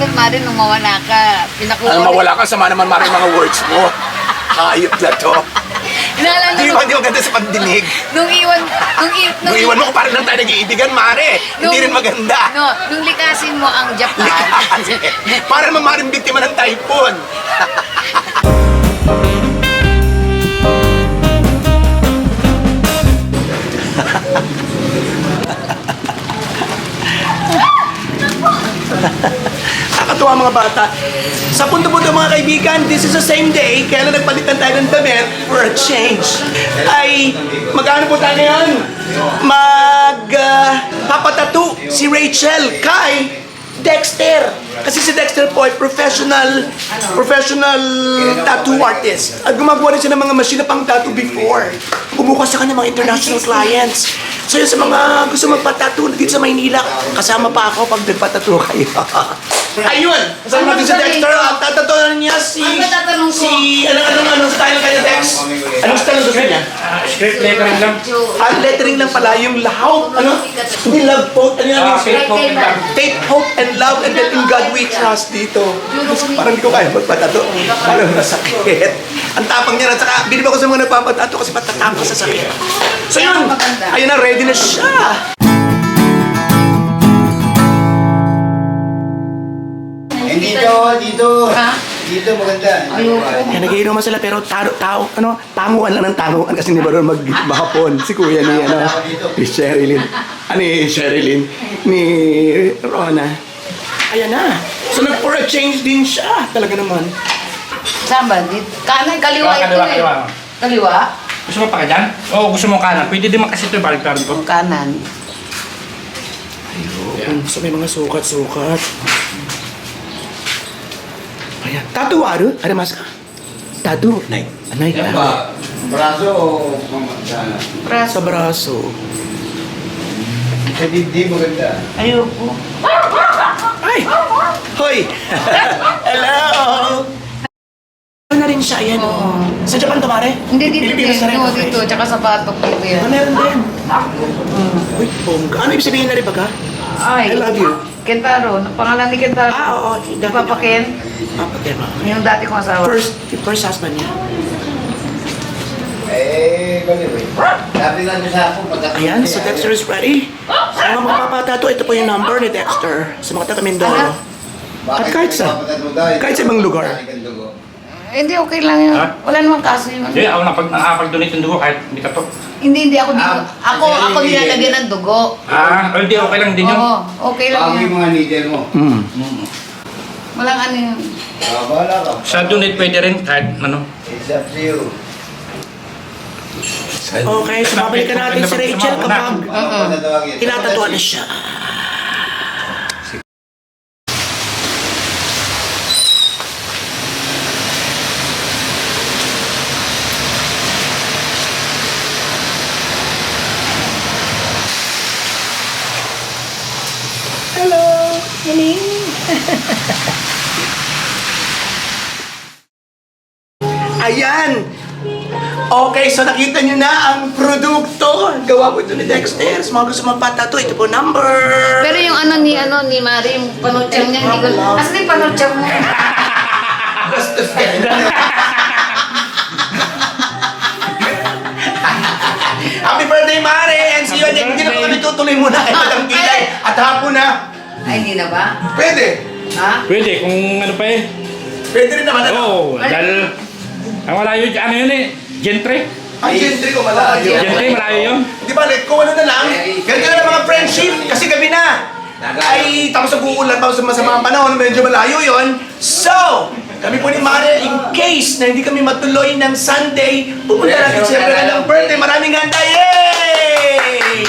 nun, Mari, nung mawala ka, pinakuha. Alam mawala ka, sama naman Mare yung mga words mo. Hayop na to. Inaalala Hindi nung, ba, di maganda sa pandinig. nung iwan, nung, i- Nung iwan mo ko, parang lang tayo nag-iibigan, Mare. Hindi rin maganda. No, nung likasin mo ang Japan. Kasi, para naman Mare biktima ng typhoon. Nakakatuwa mga bata. Sa punto-punto mga kaibigan, this is the same day, kaya na nagpalitan tayo ng damit for a change. Ay, magkano po tayo ngayon? Mag, uh, papatato si Rachel kay Dexter. Kasi si Dexter po ay professional, professional tattoo artist. At gumagawa rin siya ng mga machine pang tattoo before. Kumuha sa kanya mga international clients. So yun sa mga gusto magpatattoo dito sa Maynila, kasama pa ako pag nagpatattoo kayo. Ayun! Kasama natin si Dexter. Ang tatatuan niya si... Ano ba tatanong ko? Si... Anong, anong, anong style kanya, Dex? Anong style ang gusto niya? Script lettering lang. Ah, lettering lang pala yung lahaw. Ano? Hindi love quote. Ano yan? Ah, yung faith, hope, and love. Faith, hope, and love, and then in God we trust dito. Parang hindi ko kaya magpatato. Parang masakit. Ang tapang niya. At saka, bilib ako sa mga nagpapatato kasi patatama sa sakit. So yun, ayun na, ready na siya. Dito, dito. Ha? Dito maganda. Ayoko. Yan, nagiinuman sila pero taro, tao, ano, tanguan lang ng tanguan kasi hindi ba rin maghapon. Si kuya ni, ano, ni Sherilyn. Ah, ni Sherilyn. Ni Rona. Ayan na. So nag for a change din siya. Talaga naman. Saan ba? Di- Kanan, kaliwa Ah, ito kaliwa, eh. kaliwa. Kaliwa? Gusto mo pa ka dyan? Oo, gusto mo kanan. Pwede din man kasi ito balik ko. Yung kanan. Ayun. So may mga sukat-sukat. Ayan. Tattoo aru? Ada mas ka? Tattoo? Nay. Nay. Ba, braso o mamagana? Pras. Sa braso. Sa dibdib maganda. Ayoko. Ay! Hoy! Hello! Ano na rin siya, ayan. Oh. Sa Japan to, pare? Hindi dito din. No, okay. dito. Tsaka sa batok dito Ah, yan. meron din. Uy, bongga. Ano ibig sabihin na rin baga? Ay. I love you. Kentaro. Pangalan ni Kentaro. Ah, oo. Di ba pa Ken? Papa Ken. Yung dati kong asawa. First, yung first husband niya. Eh, bali, wait. Sabi nga niya sa ako, pagka... Ayan, so Dexter is ready. Sa mga magpapatato, ito po yung number ni Dexter. Sa mga taga Mindoro. At kahit sa- kahit sa ibang lugar. Eh, Hindi, okay lang yun. Ha? Wala namang kaso yun. Hindi, ako na pag nakapag-donate ng dugo kahit hindi ka to. Hindi, hindi ako dito. Ah, Ako, hindi, ako hindi. nilalagyan ng dugo. Ah, hindi, okay lang din yun. Oo, okay lang Bago yun. yung mga needle mo. Hmm. Mm. Walang ano yun. Ah, bahala ka. Sa donate pwede rin kahit ano. It's up to you. Okay, so babalikan natin si Rachel kapag Ano pa natawagin? tinatatuan na siya. Hello, Hiling. Ayan! Okay, so nakita niyo na ang produkto. Gawa po ito ni Dexter. Sa mga gusto magpatato, ito po number. Pero yung ano ni ano ni Mari, yung panutsang niya, hindi ko... Asan yung panutsang mo? Happy birthday, Mare! And see you again. Hindi na pa kami tutuloy muna kay Madam Kilay. At hapon na. Ay, hindi na ba? Pwede. Ha? Pwede, kung ano pa eh. Pwede rin naman. Ano? Oo, dahil... Ang malayo, ano yun eh. Gentry. Ang gentry ko malayo. Gentry, malayo yun. Di ba, let kung ano na lang. Ganito na lang mga friendship. Kasi gabi na. Ay, tapos nag-uulan, tapos masama ang panahon, medyo malayo yon. So, kami po ni Mare, in case na hindi kami matuloy ng Sunday, pupunta natin siyempre ka ng birthday. Maraming handa, yay!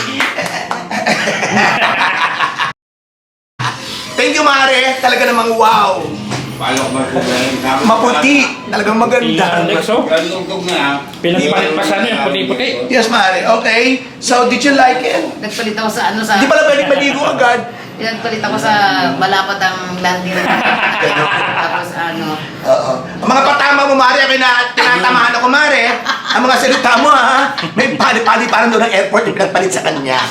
Thank you, Mare. Talaga namang wow. Paano ko magpagaling? Maputi. Talagang maganda. Lexo. Galugtog na. Pinagpalit pa sa ano yung puti-puti. Yes, Mare. Okay. So, did you like it? Nagpalit ako sa ano sa... Hindi pala pwedeng maligo agad. Nagpalit ako sa malapad ang landing. Tapos ano... Oo. Ang mga patama mo, Mare, kaya na tinatamaan ako, Mare. Ang mga salita mo, ha? May pali-pali parang doon ng airport yung pinagpalit sa kanya.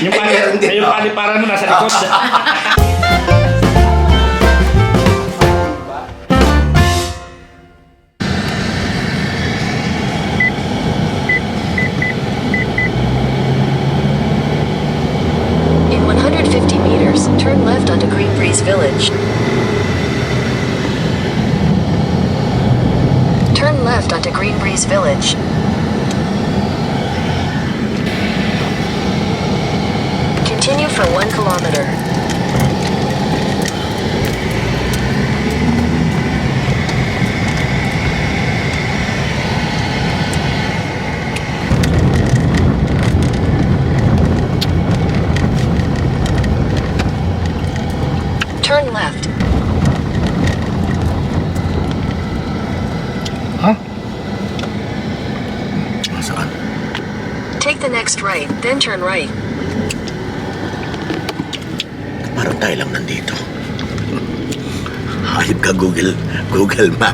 Yung pali, yung oh. paliparan mo nasa likod. Village. Turn left onto Green Breeze Village. Continue for one kilometer. Next right, then turn right. Parang tayo lang nandito. Hayop ka Google, Google Map.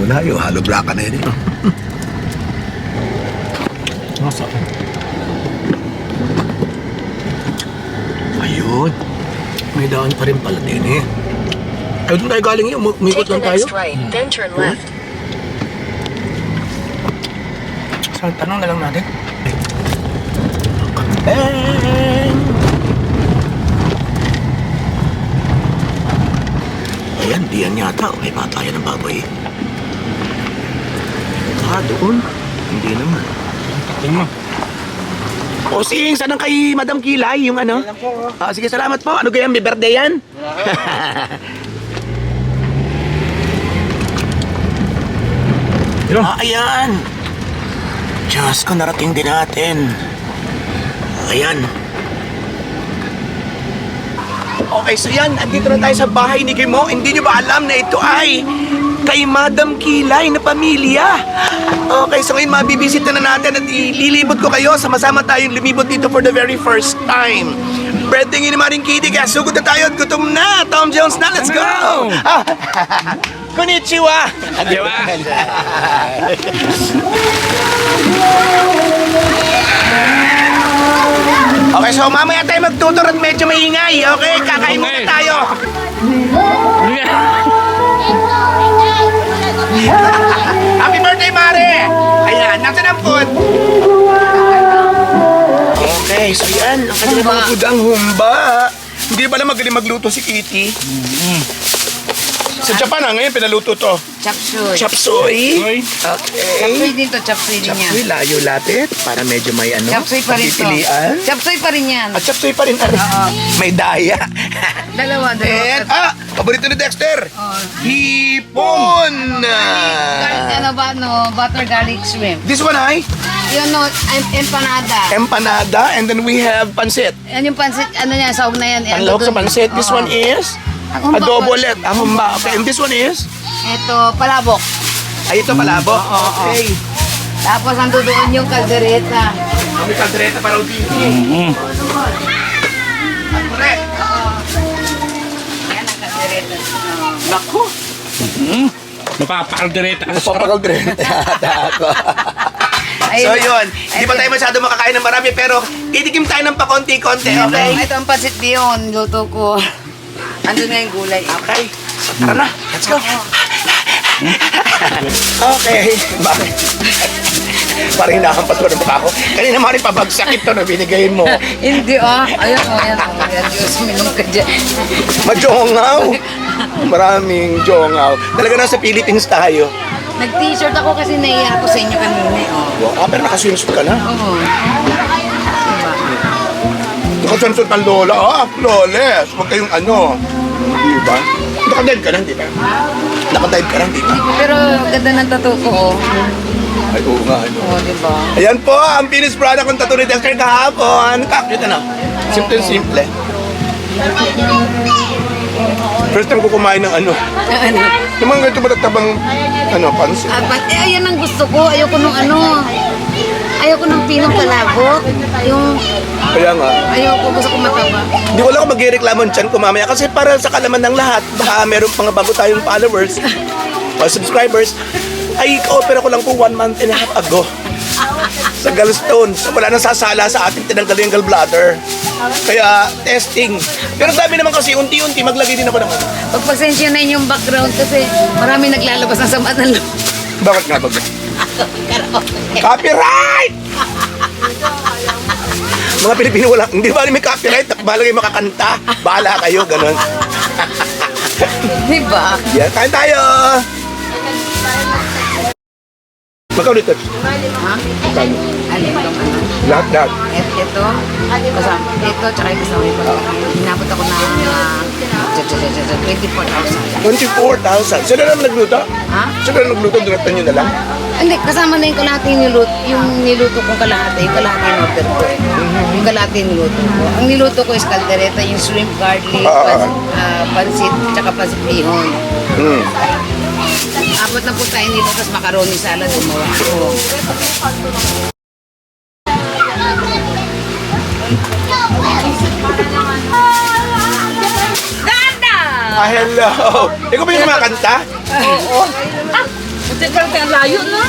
Wala yun, halo black ka na yun eh. Nasaan? Ayun. May daan pa rin pala din eh. Ay, doon tayo galing yun. Umikot lang tayo. next right, then turn left. Saan tanong na lang natin? Ayan, diyan yata. May patayan ng baboy. Ah, doon? Hindi naman. Tingnan mo. O sing, saan ang kay Madam Kilay, yung ano? Ah, sige, salamat po. Ano ganyan, may birthday yan? Ah, ayan. Diyos ko, narating din natin. Ayan. Okay, so yan, andito na tayo sa bahay ni Kimo. Hindi nyo ba alam na ito ay kay Madam Kilay na pamilya? Okay, so ngayon mabibisita na natin at ililibot ko kayo. Sama-sama tayong lumibot dito for the very first time. Birthday ni Maring Kitty, kaya sugod na tayo at gutom na. Tom Jones na, let's go! Ah, konnichiwa! Diba? Okay, so mamaya tayo magtutor at medyo maingay. Okay, kakain muna Okay. tayo. Happy birthday, Mare! Ayan, natin ang food. Okay, so yan. Ang kanyang mga food ang humba. Hindi ba lang magaling magluto si Kitty? Sa Japan ah, ngayon pinaluto to. Uy. Chop Okay. suey din to, chop suey din yan. suey, layo lapit. Para medyo may ano. Chop suey pa rin to. pagpipilian. Pa rin yan. At chop suey pa rin. Oo. may daya. Dalawa, dalawa. And, ah, paborito ni Dexter. Oh. Hipon! Garlic, ano ba, no? Butter garlic shrimp. This one ay Yun, no, em- empanada. empanada and then we have pansit. Yan yung pansit, ano yan, sahog na yan. Panlahok sa pansit. This one is Ang humba adobo ulit. Ang humba. Okay, and this one is? Ito, palabok. Ay, ito palabo. Okay. Tapos ang doon yung kaldereta. Kami kaldereta para dito. Mm. Correct. Yan ang kaldereta. Naku. Napapakaldereta ka sa Papakaldereta yata ako. So yun, hindi pa tayo masyado makakain ng marami pero titikim tayo ng pakonti-konti, okay? Ito ang pansit diyon, luto ko. Andun nga yung gulay. Okay. Tara na, let's go. okay. Bakit? Parang hinahampas mo ng mukha ko. Kanina mo rin pabagsak ito na binigay mo. Hindi ah. Ayun o, yan o. Yan, Diyos, minum ka dyan. Majongaw. Maraming jongaw. Talaga nasa Philippines tayo. Nag-t-shirt ako kasi naiya ako sa inyo kanina. eh, Oh. Wow, ah, pero nakaswimsuit ka na. Oo. Nakaswimsuit ang lola. Ah, flawless. Huwag kayong ano. Di ba? Nakadive ka lang, di ba? Nakadive ka lang, di ba? Pero ganda ng tattoo ko. Oh, Ay, oo nga, ano. oh di ba? Ayan po, ang finished product ng tattoo ni Dexter kahapon. Kakit ano? Simple simple. First time ko kumain ng ano. Ano? Yung mga ganito matatabang ano, pansit. Ah, but, eh, ayan ang gusto ko. Ayoko nung ano. Ayoko nung pinong palabok. Yung, Kaya nga, ayoko gusto ko mataba. Hindi ko lang ako magreklamo dyan ko mamaya kasi para sa kalaman ng lahat, baka meron mga bago tayong followers o subscribers, ay opera ko lang po one month and a half ago sa gallstones. Wala nang sasala sa ating tinanggal yung gallbladder. Kaya, testing. Pero sabi naman kasi, unti-unti, maglagay din ako ng ano. Pagpasensya na yung background kasi marami naglalabas ng sama ng loob. Bakit nga ba? Copyright! Mga Pilipino wala, hindi ba may copyright? Bahala kayo makakanta. Bahala kayo, ganun. Di ba? Yan, kain tayo! Magkano ito? Ha? Ano itong ano? Lahat, lahat. Et, ito, kasama, ito, tsaka yung kasama ito. Hinabot ako ng uh, 24,000. 24,000. Sino naman nagluto? Ha? Sino naman nagluto? Dunatan nyo na lang? Hindi, kasama na yung kalahati yung niluto, yung niluto kong kalahati, yung kalahati yung order ko. Yung kalahati yung niluto ko. Ang niluto ko is caldereta, yung shrimp garlic, Ah, ah, pans, ah, pansit, tsaka pansit bihon. Hmm. Abot na po tayo nito, tapos macaroni salad, gumawa ako. Ah, hello! Ikaw ba yung kumakanta? Buti parang kaya layo na.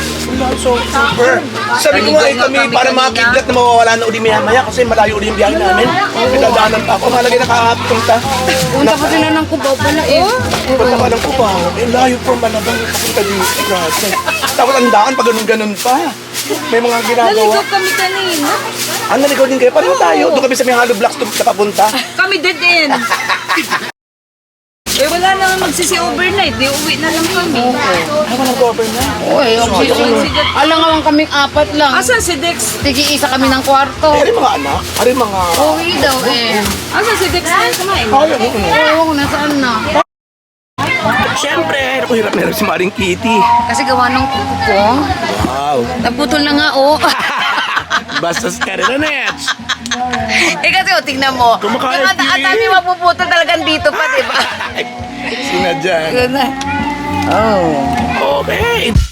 So, super. Sabi ko nga eh, kami para makakidlat na mawawala na uli maya maya kasi malayo uli yung biyahe namin. May dadaanan pa ako. Malagay nakakapunta. Punta pa sila ng kubaw pala eh. Punta pa ko ba? Eh, layo po malabang papunta dito. Grabe. Tapos ang daan pa ganun-ganun pa. May mga ginagawa. kami kanina. Ang naligaw din kayo. Paano tayo? Doon kami sa may hollow blocks doon nakapunta. Kami dead end. Eh wala naman magsisi overnight. Di uwi na lang kami. Ano ba nag-over na? Uy, alam nga lang kaming apat lang. Asan si Dex? Tigi isa kami ng kwarto. Eh, mga anak. Ari mga... Uwi daw eh. Asan si Dex na kumain? Kaya mo. Oo, nasaan na? Siyempre, ako hirap na hirap si Maring Kitty. Kasi gawa ng kupong. Wow. Naputol na nga oh. Bastos ka rin na Nets. Oh, tingnan mo. Kumakain, Yung at Pili. atami mapuputol talagang dito pa, di ba? Sina dyan. Yun na. Oh. Okay.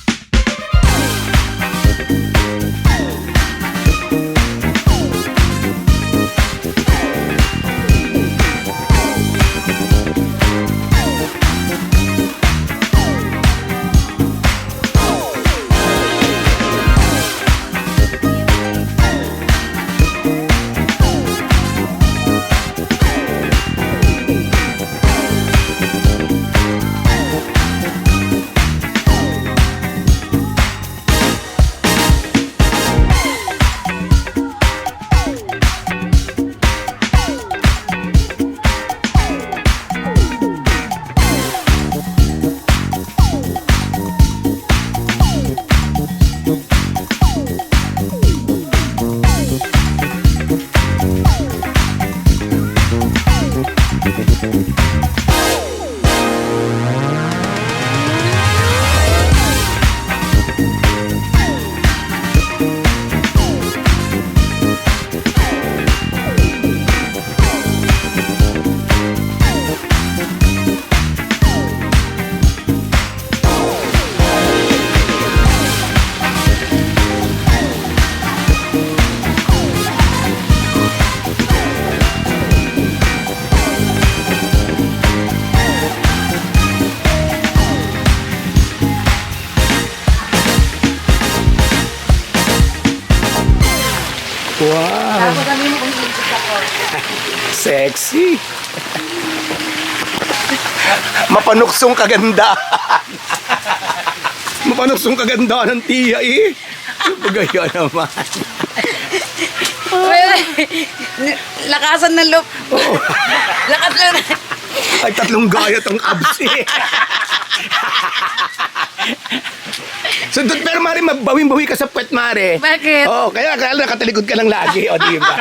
Sexy. Mapanuksong kagandahan. Mapanuksong kagandahan ng tiya eh. Pagaya naman. Lakasan ng loob. Lakas lang. Ay, tatlong gaya tong abs eh. So, doon, pero Mari, mabawing-bawi ka sa puwet, Mari. Bakit? Oo, oh, kaya, kaya nakatalikod ka lang lagi, o di ba?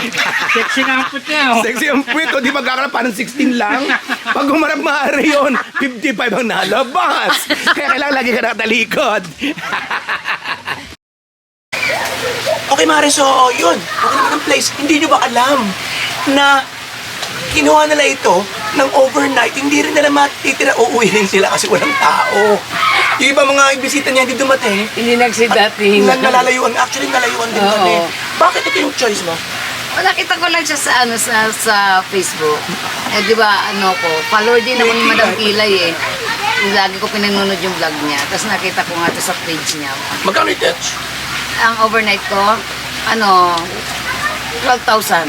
Sexy na ang puti oh. Sexy ang puwet, o di ba kakala parang 16 lang? Pag humarap Mari yun, 55 ang nalabas. Kaya kailangan lagi ka nakatalikod. okay, Mari, so yun. Okay naman ang place. Hindi nyo ba alam na kinuha nila ito ng overnight, hindi rin nila matitira, uuwi rin sila kasi walang tao. Yung iba mga bisita niya hindi dumating, Hindi nagsidating. Nal nalayuan. Actually, nalayuan din Oo. kami. Bakit ito yung choice mo? Nakita ko lang siya sa ano sa sa Facebook. Eh di ba ano ko, follower din ako ni Madam Kilay eh. Lagi ko pinanonood yung vlog niya. Tapos nakita ko nga to sa page niya. Magkano yung touch? Ang overnight ko, ano, 12,000.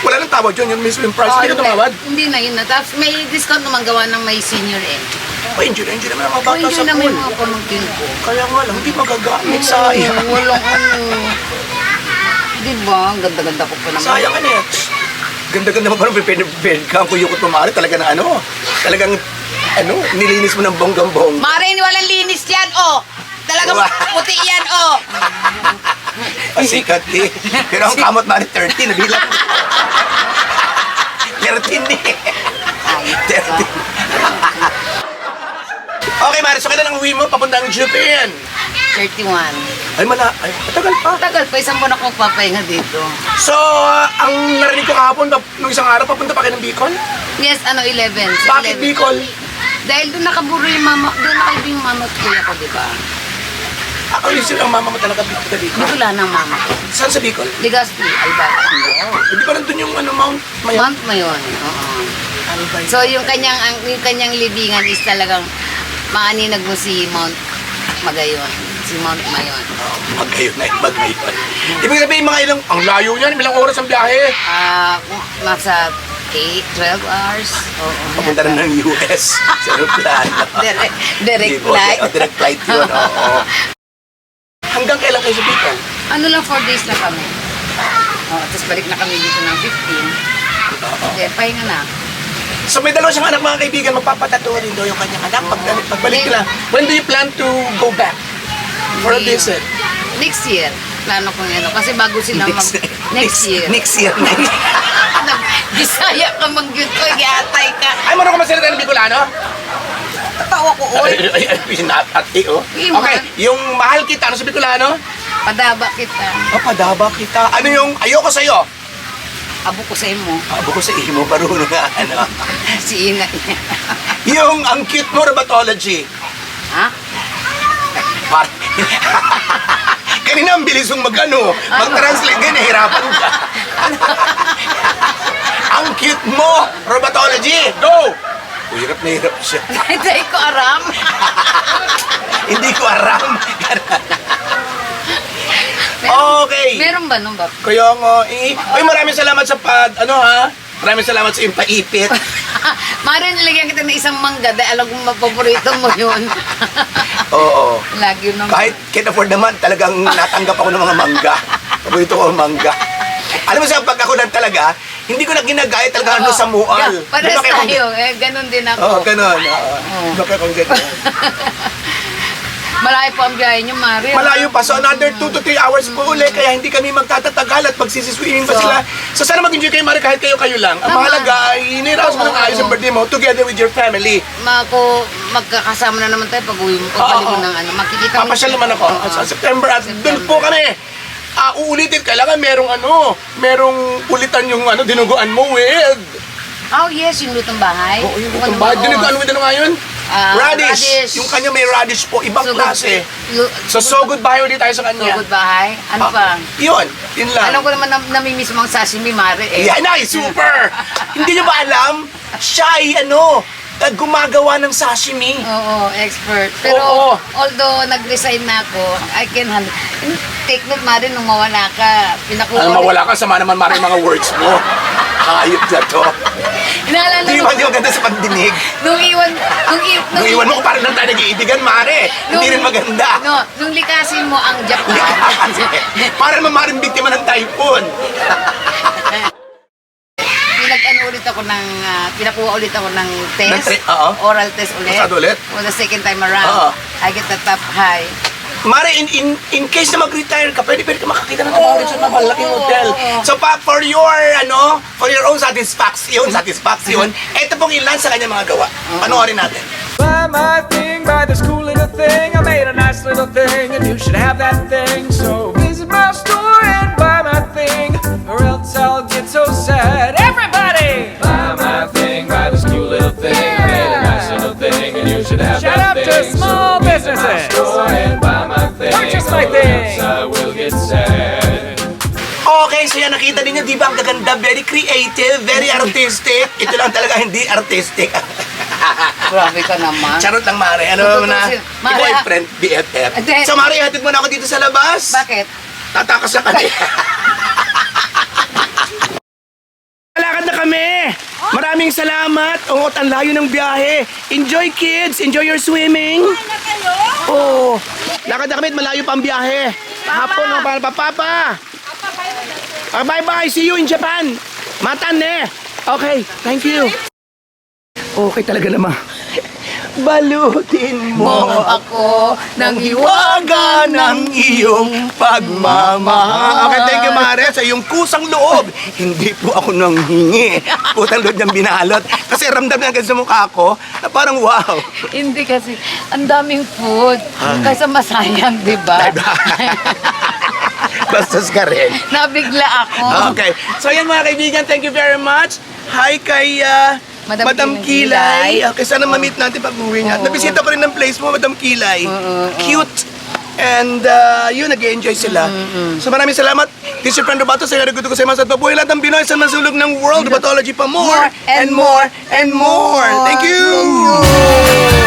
Wala nang tawad yun, yung mismo yung price. Oo, Hindi ka tumawad. Hindi na yun na. Tapos may discount naman gawa ng may senior eh. Oh, enjoy na enjoy naman ang mga bata sa naman pool. yung mga pamangkin ko. Kaya nga lang, hindi magagamit. Sayang. Oo, Walang ano. Di ba? Ang ganda-ganda ko pa naman. Sayang ka niya. Ganda-ganda mo parang prepared ka. Ang kuyo ko tumari talaga ng ano. Talagang, ano, nilinis mo ng bonggang-bong. Marin, walang linis yan, oh! Talagang Wow. puti yan, oh! Pasikat eh. Pero ang kamot mari 30, nabilang. 13 eh. 13. okay, Mari, so kailan ang uwi mo papuntang Japan? 31. Ay, mala, ay, matagal pa. Tagal pa, isang buwan akong papahinga dito. So, ah, ang narinig ko kahapon, pap- nung isang araw, papunta pa kayo ng Bicol? Yes, ano, 11. sa Bakit 11. Bicol? Dahil doon nakaburo yung mama, doon nakaburo yung mama at kuya ko, di ba? Ako yung sila ang mama mo talaga Bicol. sa Bicol. Wala ng mama ko. Saan sa Bicol? Legazpi, Albay. Hindi ba nandun yung ano, Mount Mayon? Month mo yun. Oo. Albay. So yung kanyang ang yung kanyang libingan is talagang maaninag mo si Mount Magayon. Si Mount Mayon. Magayon na yung Magayon. Ibig sabihin mga ilang, ang layo niyan, ilang oras ang biyahe. Ah, nasa 8, 12 hours. Oo. Papunta na ng US sa aeroplano. direct, direct flight. Oh, direct flight yun, oo. Hanggang kailan kayo sa Bicol? ano lang, 4 days lang kami. Oh, tapos balik na kami dito ng 15. Then, pahinga na. So may dalawa siyang anak mga kaibigan, magpapatato rin daw yung kanyang anak pag pagbalik nila. When do you plan to go back for a Hindi. visit? Next year. Plano ko ano. Kasi bago sila mag... Next year. Next year. Next Bisaya ka mag-yun ko, yatay ka. Ay, marunong ka masalita ng Bicolano? Tawa ko, oy. Ay, ay, ay, not at oh. Okay, yung mahal kita, ano sa Bicolano? Padaba kita. Oh, padaba kita. Ano yung ayoko sa'yo? Abo ko sa imo. Abo ko sa imo, marunong nga, ano. Si Ina. yung ang cute mo, rheumatology. ha? Par- Kanina ang bilis mong mag-ano, mag-translate ganyan, hirapan ka. ang cute mo, rheumatology. Go! Hirap na hirap siya. Hindi ko aram. Hindi ko aram. okay. Meron ba nung ba? Kaya nga, eh. Uy, maraming salamat sa pad, ano ha? Maraming salamat sa iyong paipit. Mara nilagyan kita ng isang mangga dahil alam kong mapaborito mo yun. Oo. Lagi yun ang... Kahit can't afford naman, talagang natanggap ako ng mga mangga. Paborito ko ang mangga. Alam mo sa pag ako lang talaga, hindi ko na ginagaya talaga ano sa mual. Yeah, pares Lumaki akong- tayo. Eh, ganun din ako. Oo, ganun. Oo. Lumaki akong ganun. Malayo po ang biyahe niyo, Mari. Malayo pa. So another 2 to 3 hours po uli. Kaya hindi kami magtatatagal at magsisiswimming pa So- sila. So sana mag-enjoy kayo, Mari, kahit kayo-kayo lang. Ang Tama. mahalaga ay iniraos mo ng Oo. ayos ang birthday mo together with your family. Mako, magkakasama na naman tayo pag uwi mo. Mo Oo. ng ano. Makikita mo. Papasyal naman ako Oo. sa September at doon po kami. Ah, uulitin, kailangan merong ano, merong ulitan yung ano, dinuguan mo with. Oh, yes, yung lutong bahay. Oo, yung Kung itong ano ba? ba, Dinuguan oo. with ano nga yun? Ah, radish. radish. Yung kanya may radish po, ibang So, klase. lu- So, so goodbye ulit tayo sa kanya. Sugod bahay. Ano Ah, pa? Yun, yun lang. Alam ko naman na, namimiss ang sashimi, Mare. Eh. Yan ay, super! Hindi niyo ba alam? Siya ay ano, eh, gumagawa ng sashimi. Oo, expert. Pero Oo. although nag-resign na ako, I can handle. Take note, Mare, nung mawala ka, pinakuha Alam mo, wala ka, sama naman mara yung mga words mo. Hayop na to. Inaalala Hindi nung, ba di maganda sa pagdinig? nung iwan, nung, i- Nung iwan mo ko parang lang tayo nag-iidigan, mare. Hindi rin maganda. No, nung likasin mo ang Japan. Para naman maring biktima ng typhoon. Ako ng, ah, pinakuha ulit ako ng test. Tre- oo. Oral test ulit. Pasado ulit? For the second time around. Oo. I get the top high. Mare, in, in, in case na mag-retire ka, pwede pwede ka makakita ng rin sa mga malaking hotel. So, pa, for your, ano, for your own satisfaction, satisfaction, ito pong ilan sa kanyang mga gawa. Panoorin natin. Buy my thing, buy this cool little thing. I made a nice little thing, and you should have that thing. So to small businesses. my thing, Purchase my thing. else I will get sad. Okay, so yan, nakita ninyo, di ba ang gaganda? Very creative, very artistic. Ito lang talaga hindi artistic. Grabe ka naman. Charot lang, Mare. Ano mo na? Mare, ah- Boyfriend, BFF. So, Mare, hatid mo na ako dito sa labas. Bakit? Tatakas na kami. Lalakad na kami. Maraming salamat. Ungot ang layo ng biyahe. Enjoy, kids. Enjoy your swimming. Oo. Lakad na kami at malayo pa ang biyahe. Hapon, no, para pa, papa. Ah, bye-bye. See you in Japan. Matan eh. Okay, thank you. Okay talaga naman. Balutin mo ako ng hiwaga ng iyong pagmamahal. Okay, thank you, Mare, sa iyong kusang loob. Hindi po ako nang hingi. Putang loob niyang binalot. Kasi ramdam niya agad sa mukha ko na parang wow. Hindi kasi, ang daming food. Kaysa masayang, di ba? Bastos ka rin. Nabigla ako. Okay. So yan mga kaibigan, thank you very much. Hi kay ah, Madam Madam, Kilay. Kilay. Okay, sana ma-meet natin pag uwi niya. Nabisita ko rin ng place mo, Madam Kilay. Cute. And uh, yun, nag-enjoy sila. So maraming salamat. This is your friend Robato. Sa ko sa mga sa Pabuhay lahat ng Pinoy sa masulog ng world. Batology pa more and more and more. Thank you.